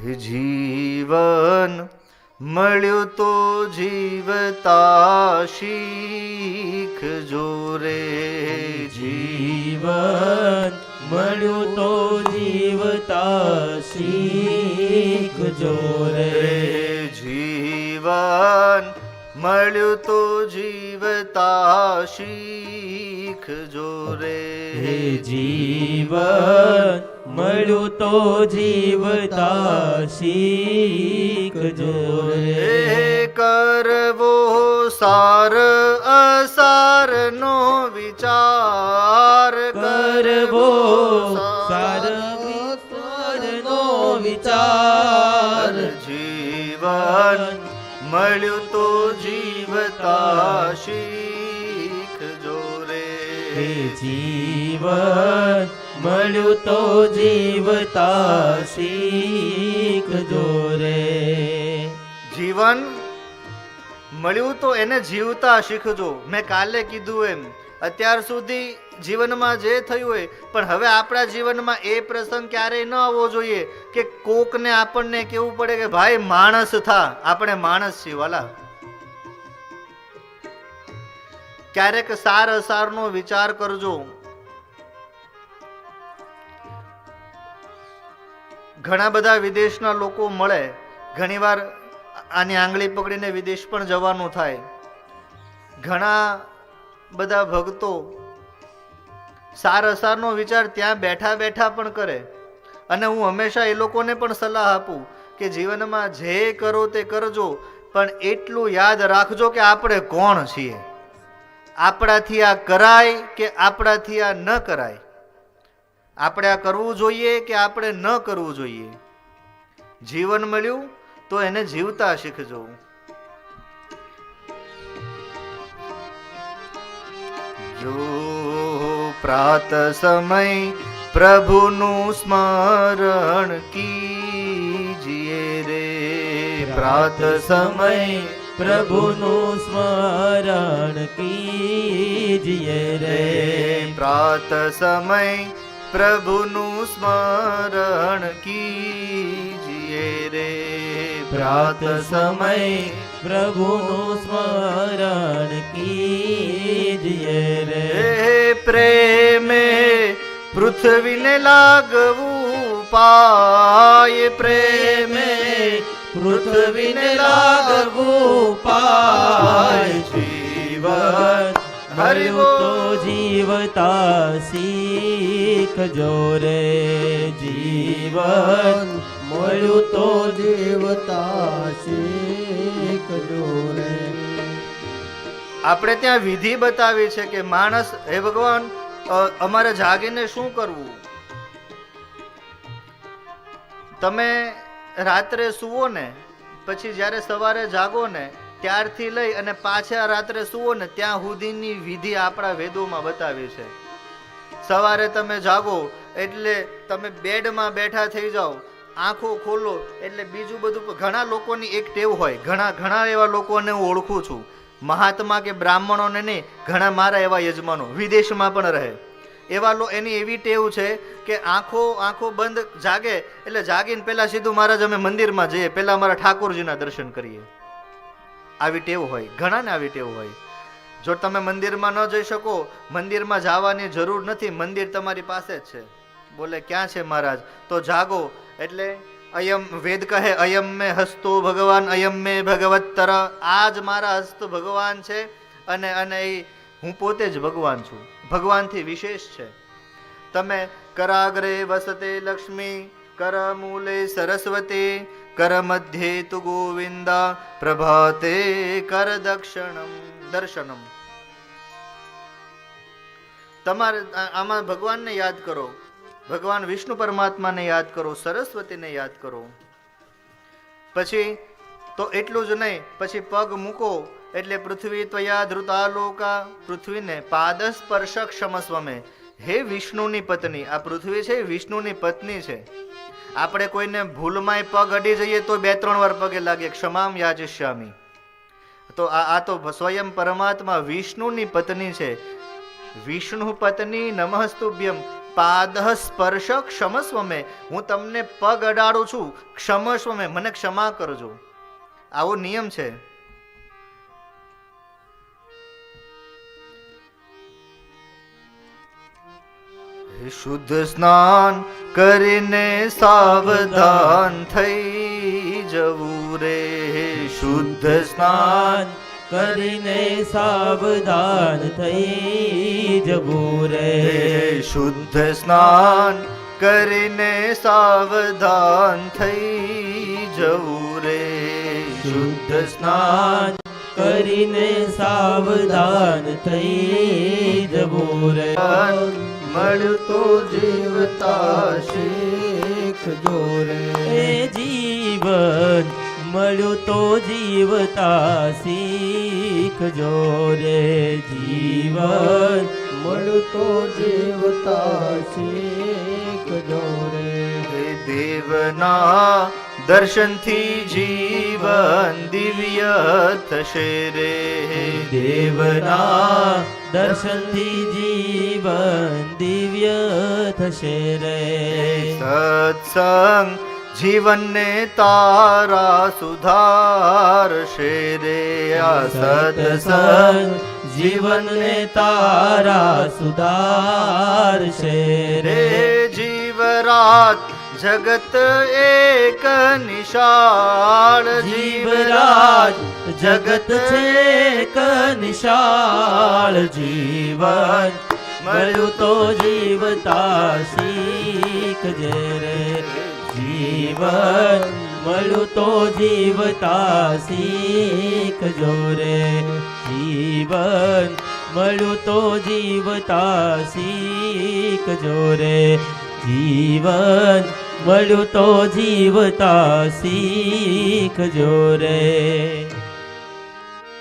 જીવન મળ્યું તો જીવતા શીખ જોરે. જીવન મળ્યું તો જીવતા શીખ જોરે. જીવન મળ્યું તો જીવતા શીખ જોરે. જીવન મળ્યું તો જીવતા શીખજો કરવો સાર અસારનો વિચાર. કરવો સાર વિચારનો વિચાર. જીવન મળ્યું તો જીવતા શીખજો હે જીવન મળ્યું તો જીવતા શીખજો રે જીવન મળ્યું તો એને જીવતા શીખજો મેં કાલે કીધું એમ. અત્યાર સુધી જીવનમાં જે થયું હોય, પણ હવે આપણા જીવનમાં એ પ્રસંગ ક્યારેય ન આવવો જોઈએ કે કોકને આપણને કેવું પડે કે ભાઈ માણસ થા, આપણે માણસ છીએ, વાલા. ક્યારેક સાર અસારનો વિચાર કરજો. ઘણા બધા વિદેશના લોકો મળે. ઘણીવાર આની આંગળી પકડીને વિદેશ પણ જવાનું થાય. ઘણા બધા ભક્તો સાર અસારનો વિચાર ત્યાં બેઠા બેઠા પણ કરે. અને હું હંમેશા એ લોકોને પણ સલાહ આપું કે જીવનમાં જે કરો તે કરજો, પણ એટલું યાદ રાખજો કે આપણે કોણ છીએ. આપણાથી આ કરાય કે આપણાથી આ ન કરાય? આપણે આ કરવું જોઈએ કે આપણે ન કરવું જોઈએ? જીવન મળ્યું તો એને જીવતા શીખજો. જો પ્રાત સમય પ્રભુનું સ્મરણ કીજીએ રે. પ્રાત સમય પ્રભુનું સ્મરણ કીજીએ રે. પ્રાત સમય પ્રભુનું સ્મરણ કીજીએ રે. પ્રાત સમય પ્રભુનું સ્મરણ કીજીએ રે. પ્રેમે પૃથ્વીને લાગવું પાય પ્રેમે પૃથ્વીને લાગવું પાય જીવન. હરિવું તો જીવતા શીખજો રે જીવન. મળ્યું તો જીવતા શીખજો રે આપણે ત્યાં વિધિ બતાવી છે કે માણસ, હે ભગવાન અમારે જાગીને શું કરવું? તમે રાત્રે સુવો ને પછી જ્યારે સવારે જાગો ને ત્યારથી લઈ અને પાછા રાત્રે સુવો ને ત્યાં સુધીની વિધિ આપણા વેદોમાં બતાવી છે. સવારે તમે જાગો, એટલે તમે બેડમાં બેઠા થઈ જાઓ, આંખો ખોલો, એટલે બીજું બધું ઘણા લોકોની એક ટેવ હોય, ઘણા ઘણા એવા લોકોને હું ઓળખું છું. મહાત્મા કે બ્રાહ્મણોને નહીં, ઘણા મારા એવા યજમાનો, વિદેશમાં પણ રહે. એવા લો એની એવી ટેવ છે કે આંખો આંખો બંધ જાગે, એટલે જાગીને પહેલાં સીધું મહારાજ અમે મંદિરમાં જઈએ, પહેલાં અમારા ઠાકોરજીના દર્શન કરીએ. આવી ટેવ હોય, ઘણાને આવી ટેવ હોય. જો તમે મંદિરમાં ન જઈ શકો, મંદિરમાં જવાની જરૂર નથી, મંદિર તમારી પાસે જ છે. બોલે, ક્યાં છે મહારાજ? તો જાગો. એટલે અયમ વેદ કહે, અયમ મે હસ્તો ભગવાન, અયમ મે ભગવત્તર આ જ મારા હસ્ત ભગવાન છે, અને અને એ હું પોતે જ ભગવાન છું. ભગવાનથી વિશેષ છે. તમે કરાગ્રે વસતે લક્ષ્મી કર મૂલે સરસ્વતી કર મધ્યે તુ ગોવિંદા, પ્રભાતે કર દક્ષિણમ, દર્શનમ. તમારે આમાં ભગવાનને યાદ કરો. ભગવાન વિષ્ણુ પરમાત્માને યાદ કરો, સરસ્વતીને યાદ કરો. પછી તો એટલું જ નહીં, પછી પગ મૂકો એટલે પૃથ્વી ત્વયા ધૃતાલોકા પૃથ્વીને પાદસ્પર્શ ક્ષમસ્વમે. હે વિષ્ણુની પત્ની, આ પૃથ્વી છે વિષ્ણુની પત્ની છે. આપણે કોઈને ભૂલમાંય પગ અડી જઈએ તો બે ત્રણ વાર પગે લાગે, ક્ષમામ યાજિષ્યામી તો આ આ તો સ્વયં પરમાત્મા વિષ્ણુની પત્ની છે. વિષ્ણુ પત્ની નમસ્તુભ્યમ. પાદ સ્પર્શ ક્ષમસ્વમે. હું તમને પગ અડાડું છું, ક્ષમસ્વમે. મને ક્ષમા કરજો. આવો નિયમ છે. શુદ્ધ સ્નાન કરીને સાવધાન થઈ જવું રે. શુદ્ધ સ્નાન કરીને સાવધાન થઈ જવું રે. શુદ્ધ સ્નાન કરીને સાવધાન થઈ જવું રે. શુદ્ધ સ્નાન કરીને સાવધાન થઈ જવું રે. મળ્યું તો જીવતા શીખ જોરે. એ જીવન મળતો તો જીવતા શીખજો રે જીવન મળતો તો જીવતા શીખ રે હે દેવના દર્શનથી જીવન દિવ્ય થશે રે. દેવના દર્શનથી જીવન દિવ્ય થશે રે. સત્સંગ જીવનને તારા સુધારશે રે. આ સત્સંગ જીવનને તારા સુધારશે રે. જીવરાત જગત એક નિશાળ જીવરાજ જગત છે એક નિશાળ જીવન મળ્યું તો જીવતા શીખજે રે. જીવન મળ્યું તો જીવતા શીખજો રે. જીવન મળ્યું તો જીવતા શીખજો રે. જીવન મળ્યું તો જીવતા શીખજો રે.